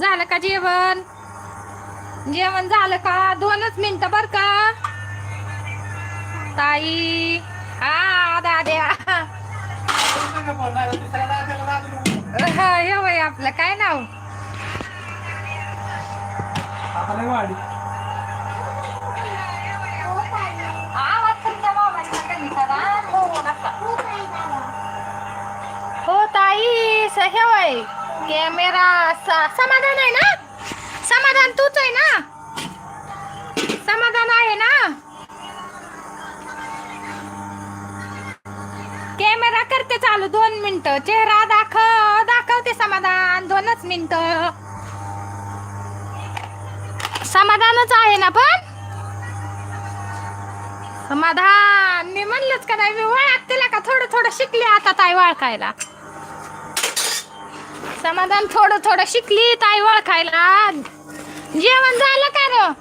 झालं का जेवण? जेवण झालं का? दोनच मिनिटं बर का? ताई हा दाद्या. हा, वय आपलं. काय नाव. हो, ताई हे वय. कॅमेरा समाधान आहे ना? समाधान तूच आहे ना? समाधान आहे ना? कॅमेरा करते चालू दोन मिनिट. चेहरा दाखव दाखवते समाधान. दोनच मिनिट. समाधानच आहे ना पण? समाधान. मी म्हणलंच का नाही मी वळख तिला का? थोडं थोडं शिकले आता ताई वळखायला समाधान थोडं थोडं शिकली ताई ओळखायला. जेवण झालं का र?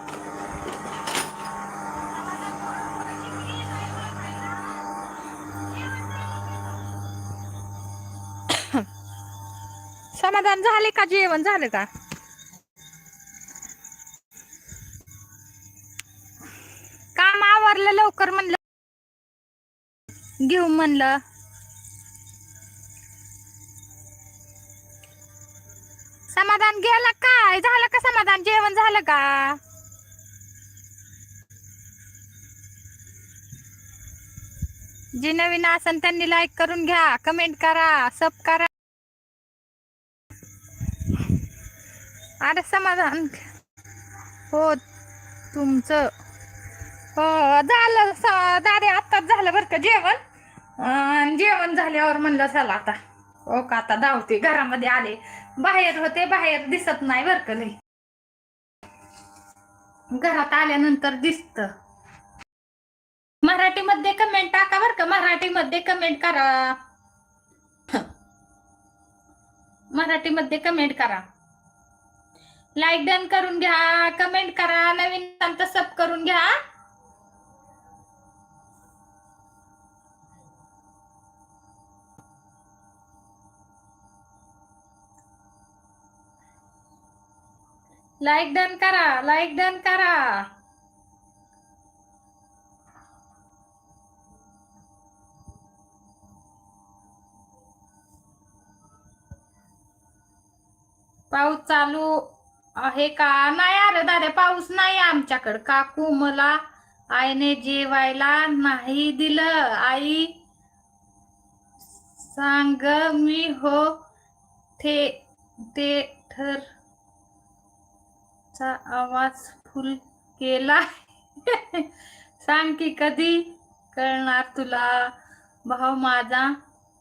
समाधान झाले का? जेवण झालं का? काम आवरलं लवकर म्हणलं. घेऊ म्हणलं. समाधान गेलं काय? झालं का समाधान? जेवण झालं का? जे नवीन असन त्यांनी लाईक करून घ्या कमेंट करा सब करा. अरे समाधान. हो तुमचं. हो झालं स- दादे आत्ताच झालं बरं का जेवण. जेवण झाल्यावर म्हणलं चला आता. हो का आता धावते घरामध्ये आले. बाहेर होते बाहेर दिसत नाही बरं का लई. घरात आल्यानंतर दिसत. मराठीमध्ये कमेंट टाका बरं का मराठीमध्ये कमेंट करा. मराठीमध्ये कमेंट करा. लाईक डन करून घ्या कमेंट करा नवीन सब करून घ्या. लाईक डन करा लाईक डन करा. पाऊस चालू आहे का? नाही अरे दादा पाऊस नाही आमच्याकडं. काकू मला आईने जेवायला नाही दिलं. आई सांग मी हो ते ते ठर चा आवाज फुल केला. सांग की कधी कळणार तुला भाव माझा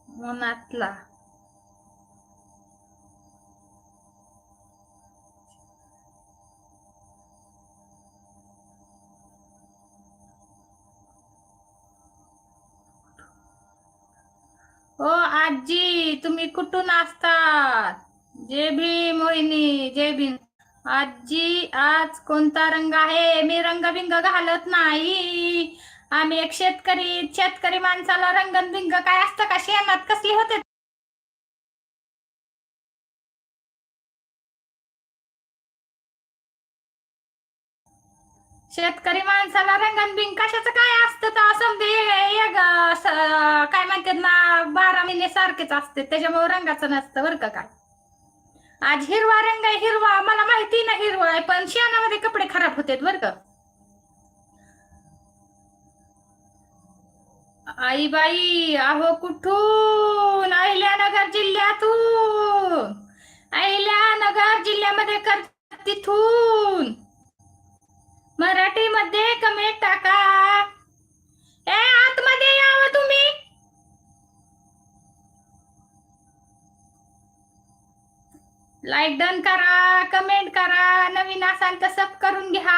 मनातला? हो आजी तुम्ही कुठून असतात? जय भीम मोहिनी जय भीम. आजी आज कोणता रंग आहे? मी रंगबिंग घालत नाही. आम्ही एक शेतकरी शेतकरी माणसाला रंगनबिंग काय असतं का? शेणात कसली होते? शेतकरी माणसाला रंगनबिंग कशाचं काय असतं तर असं एक, काय म्हणतात ना बारा महिने सारखेच असते. त्याच्यामुळे रंगाचं नसतं बरं का काय? आज हिरवा रंग आहे हिरवा. मला माहिती ना हिरवा आहे पण शियानामध्ये कपडे खराब होते बर का. आई बाई अहो कुठून? अहिल्यानगर जिल्ह्यातून. अहिल्यानगर जिल्ह्यामध्ये कर तिथून. मराठीमध्ये कमेंट टाका. ए आतमध्ये यावं तुम्ही. लाईक डन करा कमेंट करा नवीन असाल तर सब करून घ्या.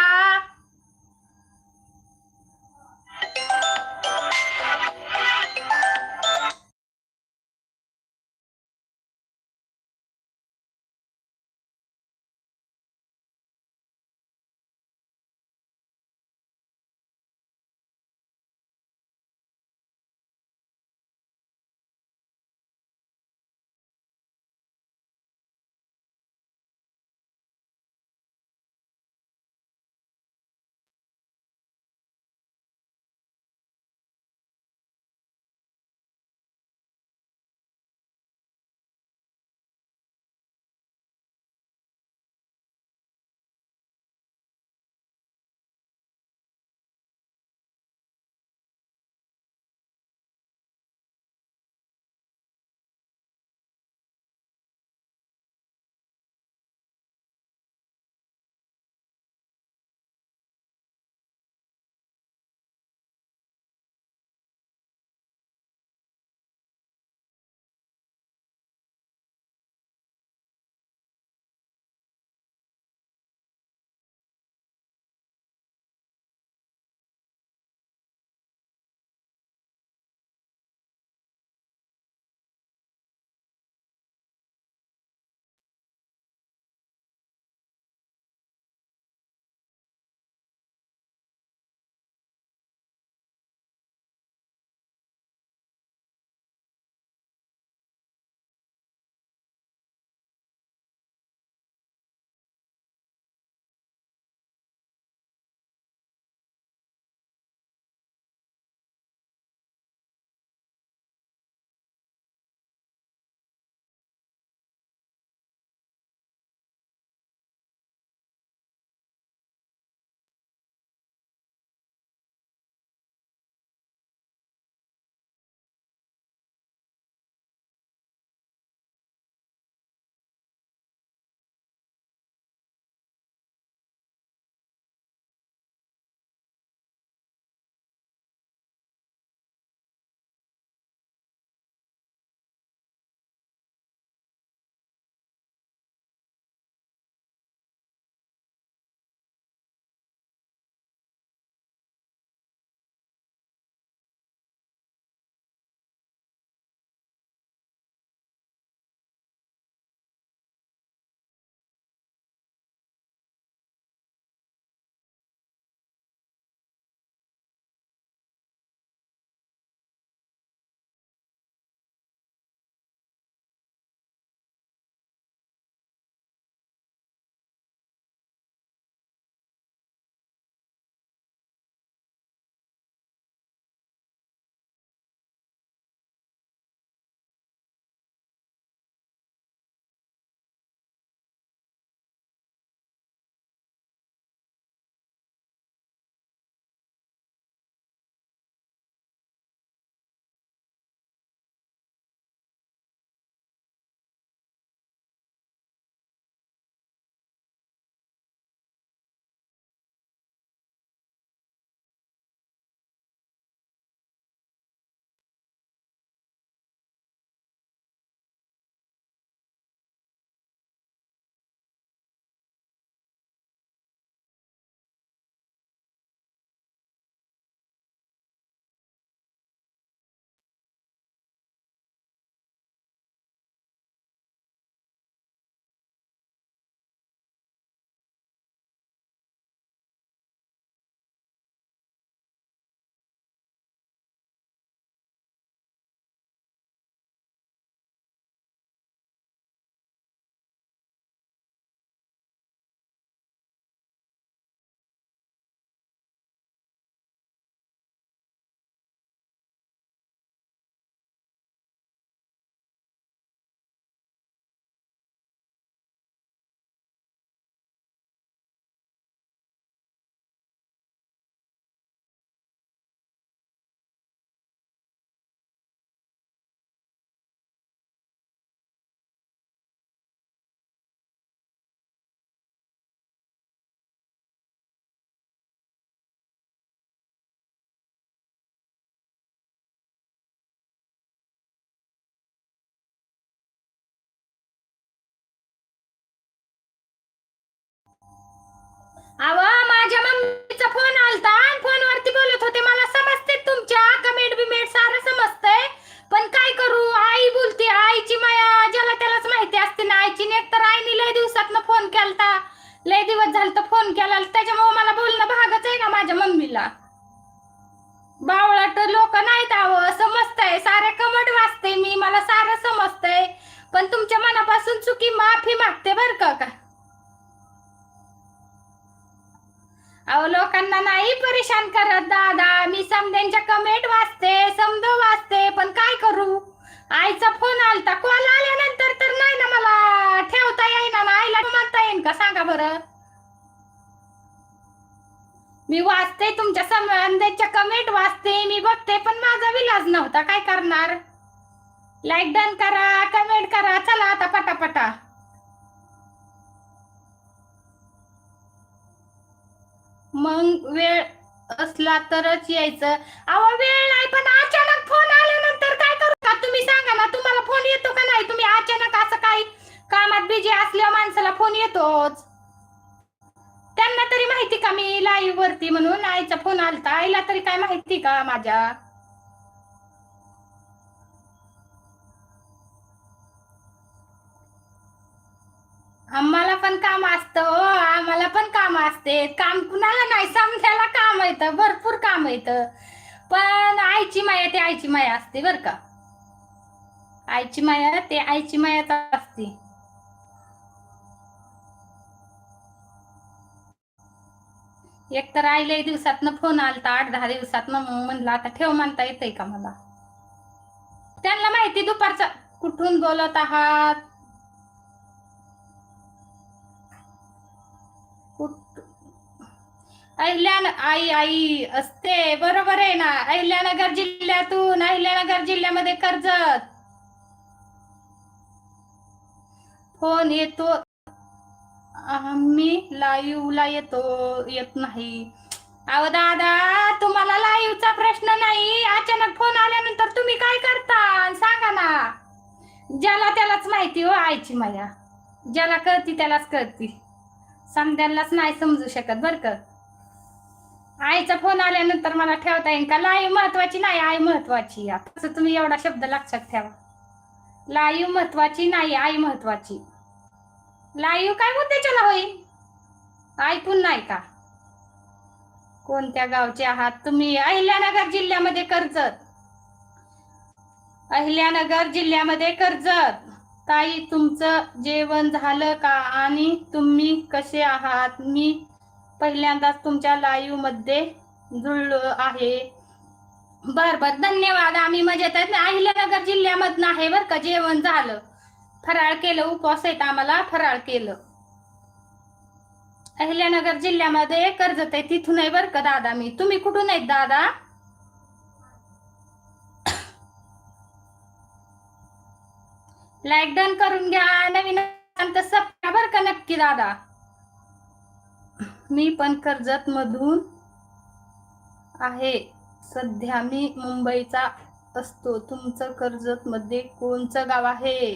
माझ्या मम्मीचा फोन आलता आणि फोनवरती बोलत होते मला समजते तुमच्या कमेंट बिमेंट सारं समजतंय पण काय करू? आई बोलते आईची माया ज्याला त्यालाच माहिती असते ना आईची नेक तर आईने लय दिवसात फोन केलता. लय दिवस झालं तर फोन केला त्याच्यामुळे मला बोलणं भागच आहे ना माझ्या मम्मीला? बावळट लोक नाहीत आव समजतंय सारे कमट वाचते मी मला सारं समजतंय पण तुमच्या मनापासून चुकी माफी मागते बर का? अहो लोकांना नाही परेशान करत दादा. मी समध्यांच्या कमेंट वाचते समज वाचते. पण काय करू? आईचा फोन आलता. कॉल आल्यानंतर तर नाही ना मला. ठेवता येईना ना. आईला म्हणता येईन का? सांगा बरं. मी वाचते तुमच्या संबंधाच्या कमेंट वाचते. मी बघते पण माझा विलाज नव्हता. काय करणार? लाईक डन करा कमेंट करा. चला आता पटापटा. मग वेळ असला तरच यायचं. अहो वेळ नाही पण अचानक फोन आल्यानंतर काय करू का? तुम्ही सांगा ना तुम्हाला फोन येतो का नाही? तुम्ही अचानक असं काही कामात बिजी असल्या माणसाला फोन येतोच. त्यांना तरी माहिती का मी लाईव्ह वरती म्हणून? आईचा फोन आलता. आईला तरी काय माहिती का माझ्या? आम्हाला पण काम असतं हो. आम्हाला पण काम असते. काम कुणाला नाही समजायला काम येतं. भरपूर काम येतं. पण आईची माया ते आईची माया असते बर का. आईची माया ते आईची मायाच असते. एक तर आईला दिवसातनं फोन आलता आठ दहा दिवसातनं मग म्हणलं आता ठेव मानता येतंय का मला? त्यांना माहिती दुपारचा कुठून बोलत आहात? अहिल्यान आई आई असते. बरोबर आहे ना? अहिल्यानगर जिल्ह्यातून अहिल्यानगर जिल्ह्यामध्ये कर्जत. फोन येतो. आम्ही लाईव्हला येतो. येत नाही. अहो दादा तुम्हाला लाईव्हचा प्रश्न नाही. अचानक फोन आल्यानंतर तुम्ही काय करता? सांगा ना. ज्याला त्यालाच माहिती हो आईची माया. ज्याला कळती त्यालाच कळती. समजायलाच नाही समजू शकत बर का? आईचा फोन आल्यानंतर मला ठेवता येईल का? लाईव्ह महत्वाची नाही आई महत्वाची. तसं तुम्ही एवढा शब्द लक्षात ठेवा. लाईव्ह महत्वाची नाही आई महत्वाची. लाईव्ह काय मुद्द्याच्याला होईल? ऐकून नाही का? कोणत्या गावचे आहात तुम्ही? अहिल्यानगर जिल्ह्यामध्ये कर्जत. अहिल्यानगर जिल्ह्यामध्ये कर्जत. ताई तुमचं जेवण झालं का? आणि तुम्ही कसे आहात? मी पहिल्यांदाच तुमच्या लाईव्हमध्ये जुळलो आहे. बर बर. धन्यवाद. आम्ही मजेत आहेत. अहिल्यानगर जिल्ह्यामधनं आहे बर का जेवण झालं. फराळ केलं उपवास आहेत आम्हाला फराळ केलं. अहिल्यानगर जिल्ह्यामध्ये कर्जत आहे. तिथून आहे बर का दादा मी. तुम्ही कुठून आहेत दादा? लाईक डन करून घ्या. नवीन सबका बर का नक्की दादा? मी पण कर्जत मधून आहे. सध्या मी मुंबईचा असतो. तुमचं कर्जत मध्ये कोणचं गाव आहे?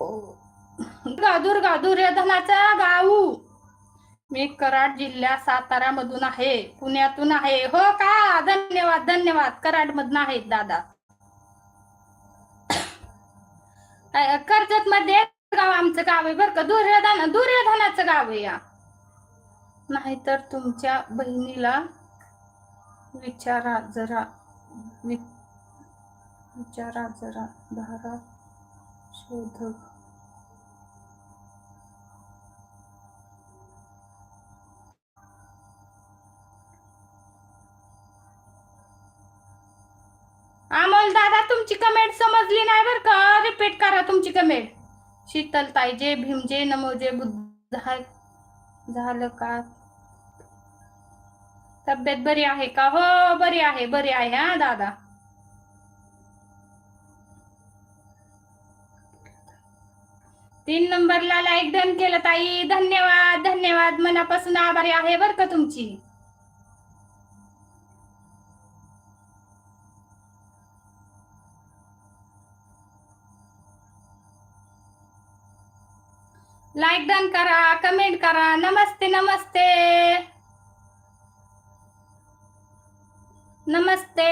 दुर्गा दुर्गा दुर्योधनाचा गाऊ मी कराड जिल्हा सातारा मधून आहे. पुण्यातून आहे. हो का? धन्यवाद धन्यवाद. कराड मधून आहेत दादा. कर्जत मध्ये गाव आमचं गाव आहे बरं का? दुर्योधन दुर्योधनाचं गाव आहे या. नाहीतर तुमच्या बहिणीला विचारा जरा वि- विचारा जरा धारा शोधक. अमोल दादा तुमची कमेंट समजली नाही बर का? रिपीट करा तुमची कमेंट. शीतलताई जे भीमजे नमोजे बुद्ध झालं का? तब्येत बरी आहे का? हो बरी आहे बरी आहे हा दादा. तीन नंबरला लाईक डन केलं ताई. धन्यवाद धन्यवाद. मनापासून आभारी आहे बर का तुमची? लाईक डन करा कमेंट करा. नमस्ते नमस्ते. नमस्ते.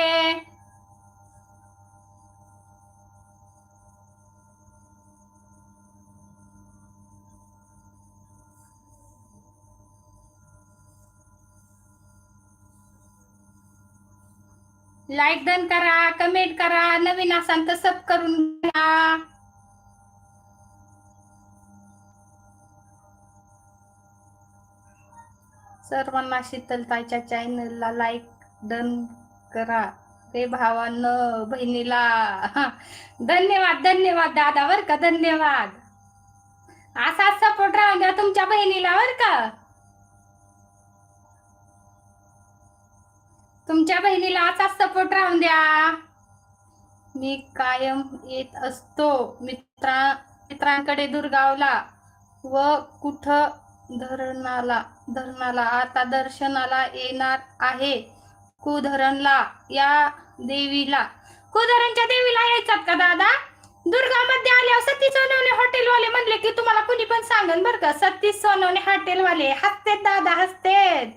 लाईक डन करा कमेंट करा नवीन असाल तर सब करून घ्या. सर्वांना शीतलताईच्या चॅनलला लाईक डन करा. ते भावानं बहिणीला. धन्यवाद धन्यवाद दादा बर का? धन्यवाद. असाच सपोर्ट राहून द्या तुमच्या बहिणीला बर का? तुमच्या बहिणीला असाच सपोर्ट राहून द्या. मी कायम येत असतो मित्रा मित्रांकडे दुर्गावला व कुठं धरणाला धरणाला आता दर्शनाला येणार आहे. कुधरणला या देवीला. कुधरणच्या देवीला यायचात का दादा? दुर्गामध्ये आल्यावर सतीश सोनवणे हॉटेलवाले म्हणले की तुम्हाला कुणी पण सांगन बरं का? सतीश सोनवणे हॉटेलवाले. हसतेत दादा हसतेत.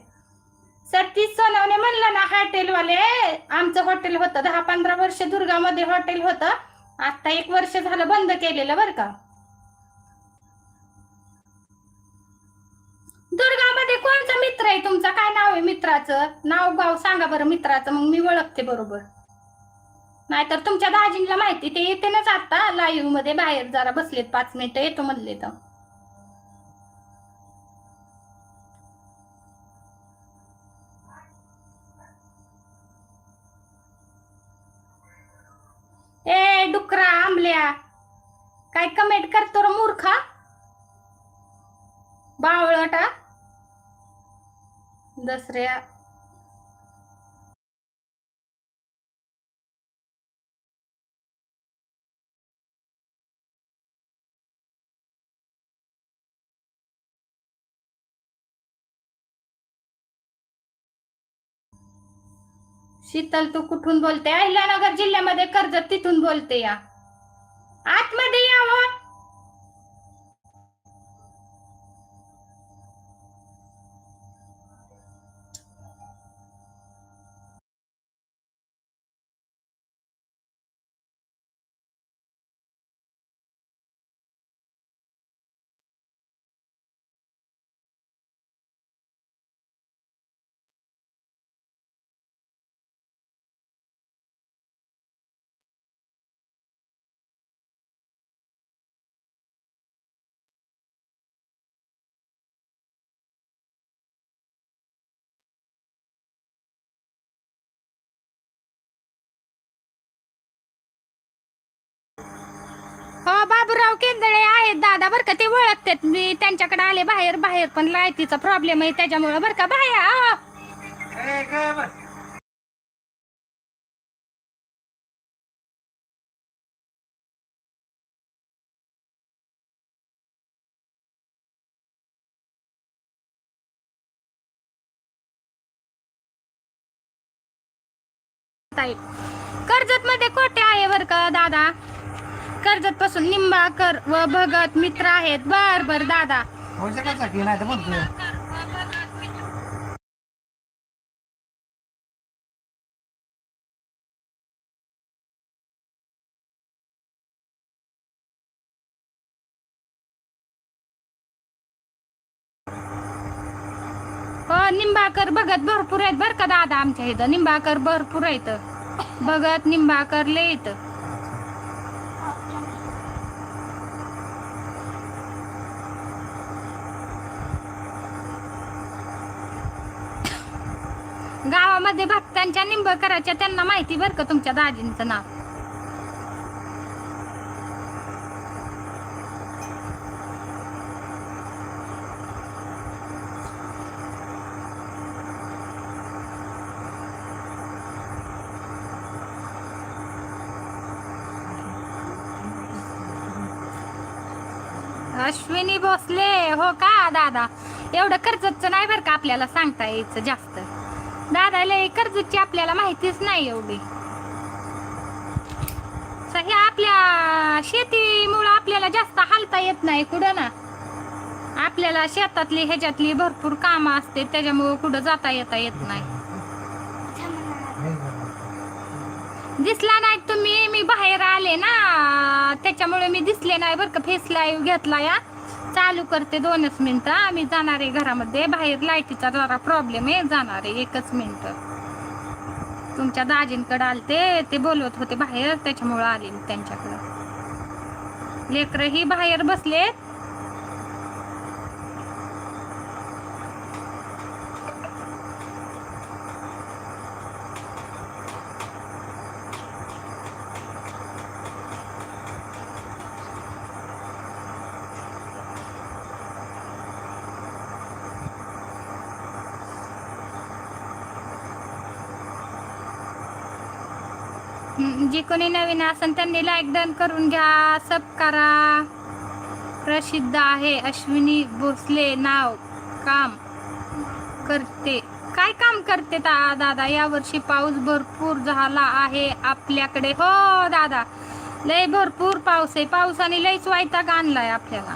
सतीश सोनवणे म्हणलं ना हॉटेलवाले आमचं हॉटेल होतं. दहा पंधरा वर्ष दुर्गामध्ये हॉटेल होतं. आता एक वर्ष झालं बंद केलेलं बरं का? दुर्गामध्ये कोणचा मित्र आहे तुमचा? काय नाव आहे मित्राचं? नाव गाव सांगा बरं मित्राचं मग मी ओळखते बरोबर. नाहीतर तुमच्या दाजींना माहिती ते येते नाच आता लाईव्हमध्ये बाहेर जरा बसलेत पाच मिनिटं येतो म्हणले तर. ए डुकरा आंबल्या काय कमेंट करतो र मूर्खा? बावळटा दसऱ्या. शीतल तू कुठून बोलते? अहिल्यानगर जिल्ह्यामध्ये कर्जत तिथून बोलते या. आतमध्ये यावं हो. हो बाबूराव केंदळे आहेत दादा बर का ते ओळखतात मी त्यांच्याकडे आले बाहेर बाहेर पण लायटीचा प्रॉब्लेम आहे त्याच्यामुळे बर का बाहेर. कर्जत मध्ये कोटे आहे बर का दादा? कर्जत पासून निंबाकर व भगत मित्र आहेत. बर बर दादा. नाही तर म्हणतो हो निंबाकर भगत भरपूर आहेत बर का दादा? आमच्या इथं निंबाकर भरपूर आहेत. भगत निंबाकर लय येत गावामध्ये भक्तांच्या निंबकराच्या त्यांना माहिती बर का तुमच्या दाजींचं नाव? अश्विनी भोसले हो का दादा? एवढं कर्जतचं नाही बरं का आपल्याला सांगता यायचं जास्त? लय कर्जतची आपल्याला माहितीच नाही एवढी. स- हे आपल्या शेतीमुळं आपल्याला जास्त हालता येत नाही कुठं ना. आपल्याला शेतातली ह्याच्यातली भरपूर कामं असते त्याच्यामुळं कुठं जाता येता येत नाही. दिसला नाही तुम्ही मी बाहेर आले ना त्याच्यामुळे मी दिसले नाही बरं का फेस लाईव्ह घेतला या. चालू करते दोनच मिनटं. आम्ही जाणार आहे घरामध्ये. बाहेर लाईटीचा जरा प्रॉब्लेम आहे. जाणार आहे एकच मिनिट. तुमच्या दाजींकडे आलते. ते बोलवत होते बाहेर. त्याच्यामुळे आले त्यांच्याकडं. लेकरं ही बाहेर बसलेत. हम्म, कोणी नवीन असेल त्यांनी लाईक डन करून घ्या. सब करा. प्रसिद्ध आहे अश्विनी भोसले नाव. काम करते. काय काम करते दादा? यावर्षी पाऊस भरपूर झाला आहे आपल्याकडे. हो दादा. लय भरपूर पाऊस आहे. पावसाने लयच वायताग आणलाय आपल्याला.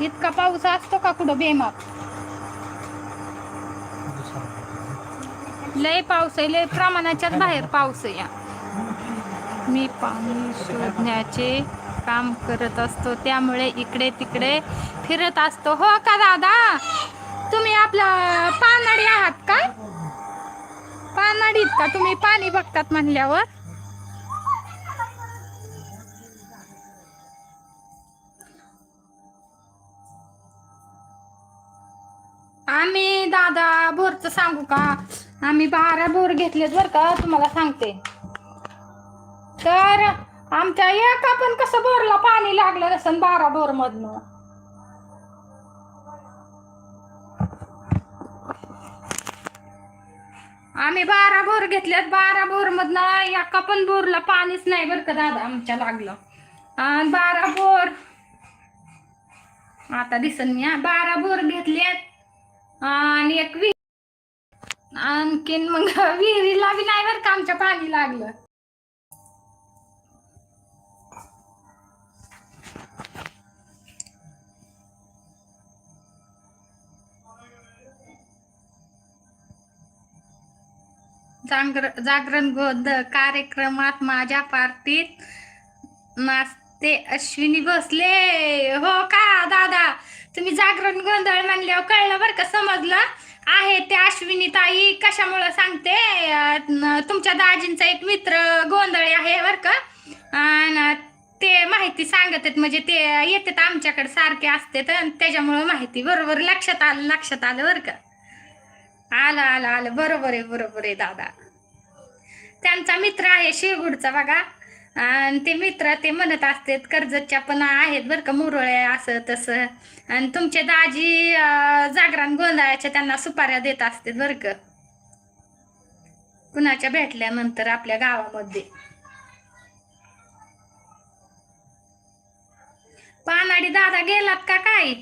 इतका पाऊस असतो का कुठं बेमाप लय पाऊस आहे. लय प्रमाणाच्याच बाहेर पाऊस आहे या. मी पाणी शोधण्याचे काम करत असतो. त्यामुळे इकडे तिकडे फिरत असतो. हो का दादा? तुम्ही आपला पानाडी आहात का? पानाडीत का? तुम्ही पाणी बघतात म्हणल्यावर. आम्ही दादा बोरचं सांगू का? आम्ही बारा बोर घेतलेत बरं का? तुम्हाला सांगते. तर आमच्या एका पण कसं बोरला पाणी लागलं नसन बारा बोर मधनं. आम्ही बारा बोर घेतल्यात बारा बोर मधनं एका पण बोरला पाणीच नाही बरं का दादा आमच्या लागलं. आणि बारा बोर आता दिसन मी बारा बोर घेतलेत आणि एक विहीर आणखीन मग विहिरीला बी नाही बरं का आमच्या पाणी लागलं. जागर जागरण गोद कार्यक्रमात माझ्या पार्टीत नाचते अश्विनी भोसले. हो का दादा? तुम्ही जागरण गोंधळ म्हणल्यावर कळलं बरं का समजलं? आहे ते अश्विनी ताई कशामुळं सांगते? तुमच्या दाजींचा एक मित्र गोंधळी आहे बरं का. आणि ते माहिती सांगत आहेत म्हणजे ते येतात आमच्याकडे सारखे असते तर त्याच्यामुळं माहिती बरोबर लक्षात आलं लक्षात आलं बरं का. आलं आलं आलं बरोबर आहे बरोबर आहे दादा. त्यांचा मित्र आहे शिरगुडचा बघा. आणि ते मित्र ते म्हणत असतात कर्जतच्या पण आहेत बरं का मुरळे असं तसं. आणि तुमचे दाजी जागरण गोंधळाच्या त्यांना सुपाऱ्या देत असतात बरं का. कुणाच्या भेटल्यानंतर आपल्या गावामध्ये. पानाडी दादा गेलात का काय?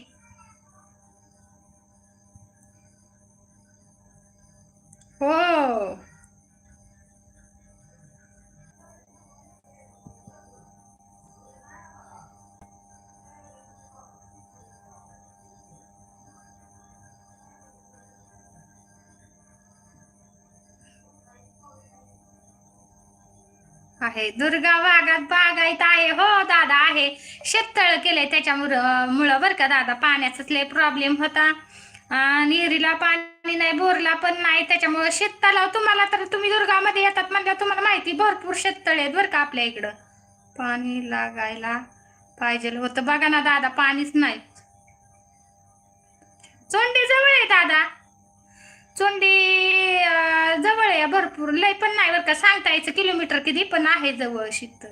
आहे. दुर्गा बागात बागायत आहे. हो दादा आहे. शेततळ केलंय त्याच्यामुळं मुळं बरं का दादा? पाण्याचाच लय प्रॉब्लेम होता. अं, विहिरीला पाणी नाही बोरला पण नाही. त्याच्यामुळं शेततळाव तुम्हाला तर तुम्ही दुर्गामध्ये येतात म्हणजे तुम्हाला माहिती भरपूर शेततळे आहेत बरं का आपल्या इकडं. पाणी लागायला पाहिजे होतं. बघा ना दादा पाणीच नाही. चोंडी जवळ आहे दादा. भरपूर. लय पण नाही बरं का. सांगता यायचं किलोमीटर किती पण आहे जवळ शीत